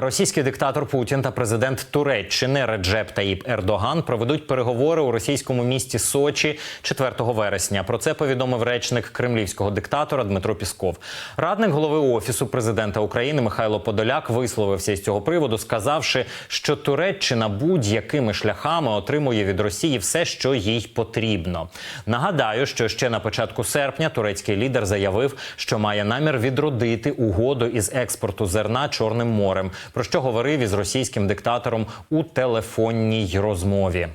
Російський диктатор Путін та президент Туреччини Реджеп Таїп Ердоган проведуть переговори у російському місті Сочі 4 вересня. Про це повідомив речник кремлівського диктатора Дмитро Пісков. Радник голови офісу президента України Михайло Подоляк висловився із цього приводу, сказавши, що Туреччина будь-якими шляхами отримує від Росії все, що їй потрібно. Нагадаю, що ще на початку серпня турецький лідер заявив, що має намір відродити угоду із експорту зерна Чорним морем про що говорив із російським диктатором у телефонній розмові.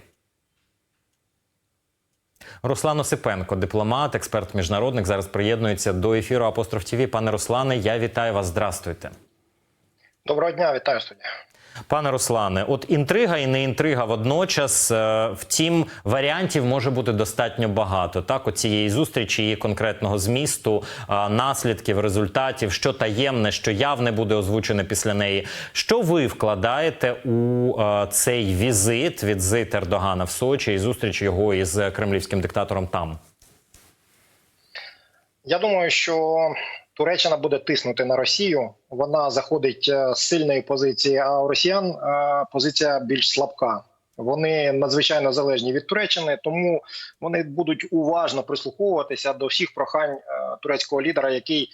Руслан Осипенко, дипломат, експерт міжнародник, зараз приєднується до ефіру Апостроф ТВ. Пане Руслане, я вітаю вас. Здрастуйте. Доброго дня, вітаю студія. Пане Руслане, от інтрига і не інтрига водночас. Е, Втім, варіантів може бути достатньо багато. Так, от цієї зустрічі її конкретного змісту, е, наслідків, результатів, що таємне, що явне буде озвучене після неї. Що ви вкладаєте у е, цей візит, візит Ердогана в Сочі і зустріч його із кремлівським диктатором там? Я думаю, що Туреччина буде тиснути на Росію. Вона заходить е, з сильної позиції, а у росіян е, позиція більш слабка. Вони надзвичайно залежні від Туреччини, тому вони будуть уважно прислуховуватися до всіх прохань е, турецького лідера, який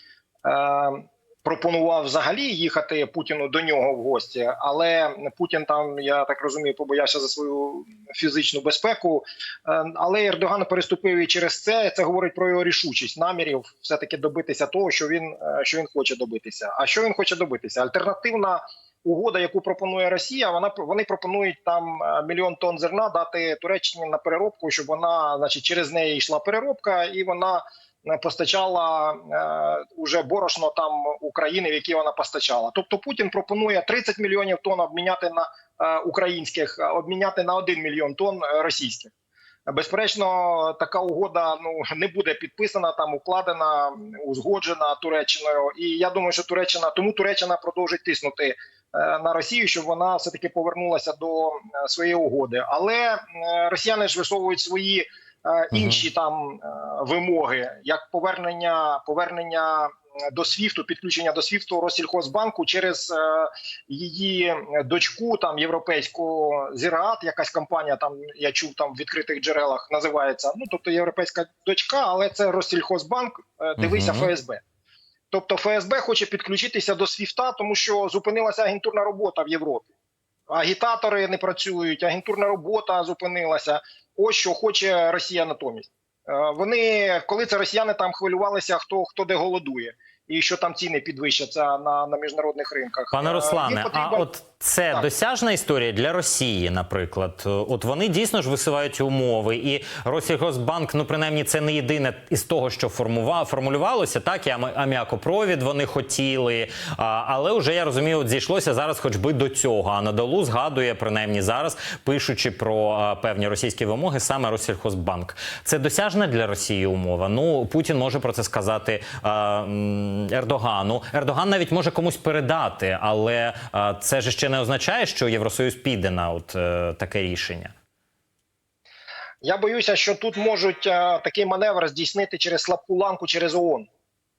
пропонував взагалі їхати Путіну до нього в гості. Але Путін там, я так розумію, побоявся за свою фізичну безпеку. Е, Але Ердоган переступив і через це. Це говорить про його рішучість намірів, все таки добитися того, що він е, що він хоче добитися. А що він хоче добитися? Альтернативна. Угода, яку пропонує Росія, вона вони пропонують там е, мільйон тонн зерна дати Туреччині на переробку, щоб вона, значить, через неї йшла переробка, і вона е, постачала е, уже борошно там України, в які вона постачала. Тобто Путін пропонує 30 мільйонів тонн обміняти на е, українських, е, обміняти на 1 мільйон тонн російських. Безперечно, така угода ну не буде підписана, там укладена, узгоджена Туреччиною. І я думаю, що Туреччина тому Туреччина продовжить тиснути на Росію, щоб вона все таки повернулася до е, своєї угоди. Але е, росіяни ж висовують свої е, інші там е, вимоги, як повернення повернення е, до СВІФТу, підключення до СВІФТу Россільхозбанку через е, її дочку, там європейську Зіраат, якась компанія там я чув там в відкритих джерелах називається. Ну тобто європейська дочка, але це Россільхозбанк. е, Дивися Мгм. ФСБ. Тобто ФСБ хоче підключитися до СВІФТа, тому що зупинилася агентурна робота в Європі. Агітатори не працюють, агентурна робота зупинилася. Ось що хоче Росія натомість. Е, Вони, коли це росіяни там хвилювалися, хто хто де голодує, і що там ціни підвищаться на, на міжнародних ринках. Пане Е, Руслане, їм а от це Так. досяжна історія для Росії, наприклад. От вони дійсно ж висувають умови, і Росгосбанк, ну принаймні, це не єдине із того, що формував, формулювалося. Так і аміакопровід вони хотіли. А, але вже я розумію, от зійшлося зараз, хоч би до цього. А надалу згадує принаймні зараз, пишучи про а, певні російські вимоги, саме Россельхозбанк. Це досяжна для Росії умова. Ну Путін може про це сказати Ердогану. Ердоган навіть може комусь передати, але це ж ще не означає, що Євросоюз піде на от е, таке рішення. Я боюся, що тут можуть е, такий маневр здійснити через слабку ланку через ООН.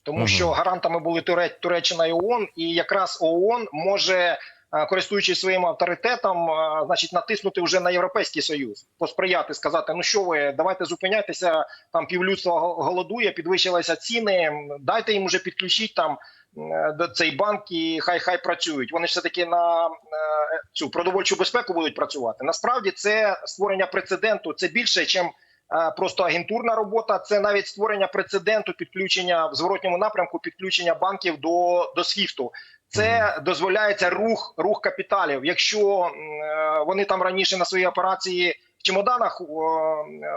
Тому угу. що гарантами були Туре- Туреччина і ООН, і якраз ООН може, е, користуючись своїм авторитетом, е, значить натиснути вже на європейський союз, посприяти, сказати: ну що ви, давайте зупиняйтеся, там півлюдства го- голодує, підвищилися ціни. Дайте їм уже підключіть там е, до цей банк і хай хай працюють. Вони ж все таки на е, цю продовольчу безпеку будуть працювати. Насправді це створення прецеденту. Це більше, ніж просто агентурна робота. Це навіть створення прецеденту підключення в зворотньому напрямку, підключення банків до, до СВІФТу. Це дозволяється рух рух капіталів. Якщо е, вони там раніше на свої операції в чемоданах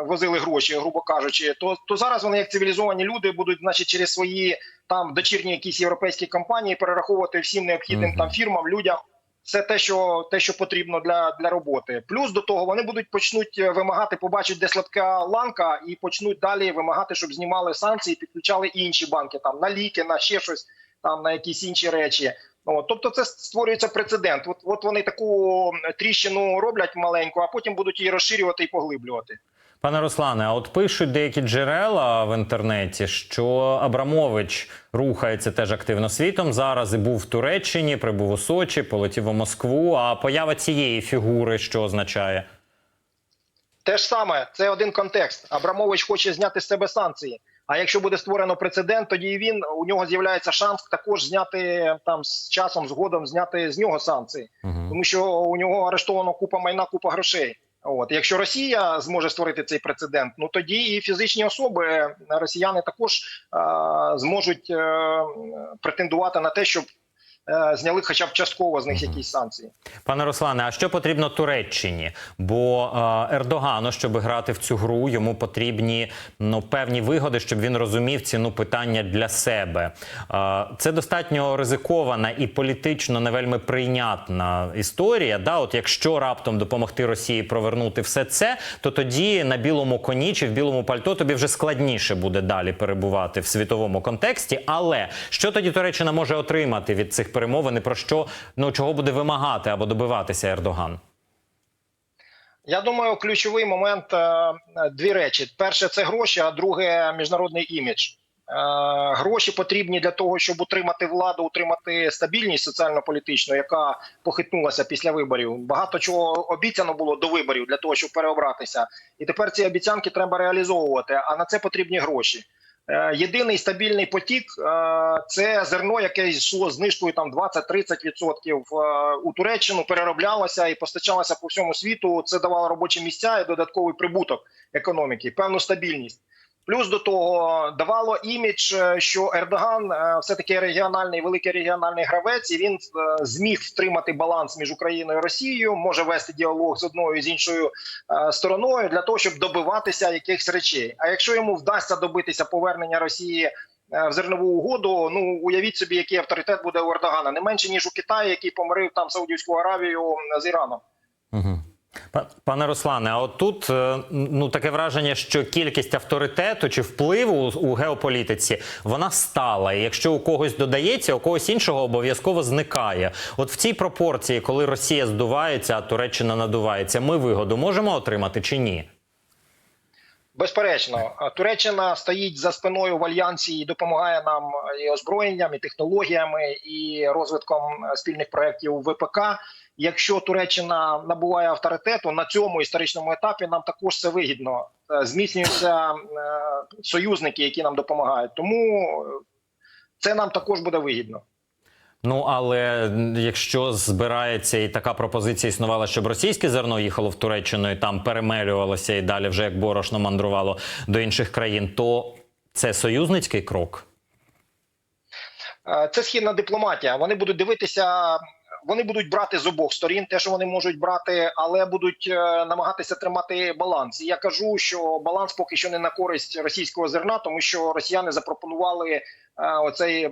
возили гроші, грубо кажучи, то то зараз вони як цивілізовані люди будуть, значить, через свої там дочірні якісь європейські компанії перераховувати всім необхідним Мгм. там фірмам, людям. Це те, що те, що потрібно для, для роботи. Плюс до того вони будуть почнуть е, вимагати, побачать, де слабка ланка, і почнуть далі вимагати, щоб знімали санкції, підключали інші банки там на ліки, на ще щось, там на якісь інші речі. От, тобто, це створюється прецедент. От, от вони таку тріщину роблять маленьку, а потім будуть її розширювати і поглиблювати. Пане Руслане, а от пишуть деякі джерела в інтернеті, що Абрамович рухається теж активно світом зараз і був в Туреччині, прибув у Сочі, полетів у Москву. А поява цієї фігури що означає? Те ж саме, це один контекст. Абрамович хоче зняти з себе санкції. А якщо буде створено прецедент, тоді і він у нього з'являється шанс також зняти там з часом згодом зняти з нього санкції, Угу. тому що у нього арештовано купа майна, купа грошей. От якщо Росія зможе створити цей прецедент, ну тоді і фізичні особи росіяни також е, зможуть е, претендувати на те, щоб зняли хоча б частково з них якісь санкції. Пане Руслане, а що потрібно Туреччині? Бо е, Ердогану, щоб грати в цю гру, йому потрібні ну певні вигоди, щоб він розумів ціну питання для себе. Е, це достатньо ризикована і політично не вельми прийнятна історія. Да, от якщо раптом допомогти Росії провернути все це, то тоді на білому коні чи в білому пальто тобі вже складніше буде далі перебувати в світовому контексті. Але що тоді Туреччина може отримати від цих перемовин і про що ну чого буде вимагати або добиватися Ердоган? Я думаю, ключовий момент е, дві речі: перше це гроші, а друге міжнародний імідж. Е, Гроші потрібні для того, щоб утримати владу, утримати стабільність соціально-політичну, яка похитнулася після виборів. Багато чого обіцяно було до виборів для того, щоб переобратися. І тепер ці обіцянки треба реалізовувати. А на це потрібні гроші. Е, Єдиний стабільний потік е, це зерно, яке йшло знижкою там 20-30% е, у Туреччину, перероблялося і постачалося по всьому світу. Це давало робочі місця і додатковий прибуток економіки, певну стабільність. Плюс до того давало імідж, е, що Ердоган е, все таки регіональний великий регіональний гравець, і він е, зміг втримати баланс між Україною і Росією, може вести діалог з одною і з іншою стороною для того, щоб добиватися якихось речей. А якщо йому вдасться добитися повернення Росії в зернову угоду, ну уявіть собі, який авторитет буде у Ердогана, не менше ніж у Китаї, який помирив там Саудівську Аравію з Іраном. Угу. Пане Руслане, а от тут е, ну таке враження, що кількість авторитету чи впливу у геополітиці вона стала. І якщо у когось додається, у когось іншого обов'язково зникає. От в цій пропорції, коли Росія здувається, а Туреччина надувається, ми вигоду можемо отримати чи ні? Безперечно, Туреччина стоїть за спиною в альянсі і допомагає нам і озброєнням, і технологіями, і розвитком е, спільних проєктів ВПК. Якщо Туреччина набуває авторитету на цьому історичному етапі, нам також це вигідно. Е, Зміцнюються е, союзники, які нам допомагають. Тому е, це нам також буде вигідно. Ну але якщо збирається і така пропозиція існувала, щоб російське зерно їхало в Туреччину і там перемелювалося і далі вже як борошно мандрувало до інших країн, то це союзницький крок. Це східна дипломатія. Вони будуть дивитися, вони будуть брати з обох сторін те, що вони можуть брати, але будуть е, намагатися тримати баланс. І я кажу, що баланс поки що не на користь російського зерна, тому що росіяни запропонували оцей е,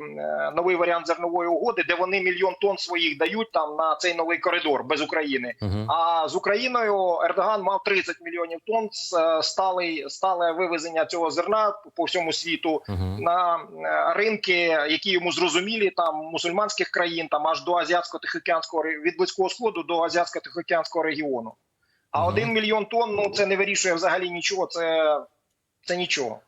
новий варіант зернової угоди, де вони мільйон тонн своїх дають там на цей новий коридор без України. Угу. А з Україною Ердоган мав 30 мільйонів тонн е, сталий стале вивезення цього зерна по всьому світу Угу. на е, ринки, які йому зрозумілі, там мусульманських країн, там аж до азіатсько-тихоокеанського від близького сходу до азіатсько-тихоокеанського регіону. А Мгм. один мільйон тонн ну це не вирішує взагалі нічого. Це, це нічого.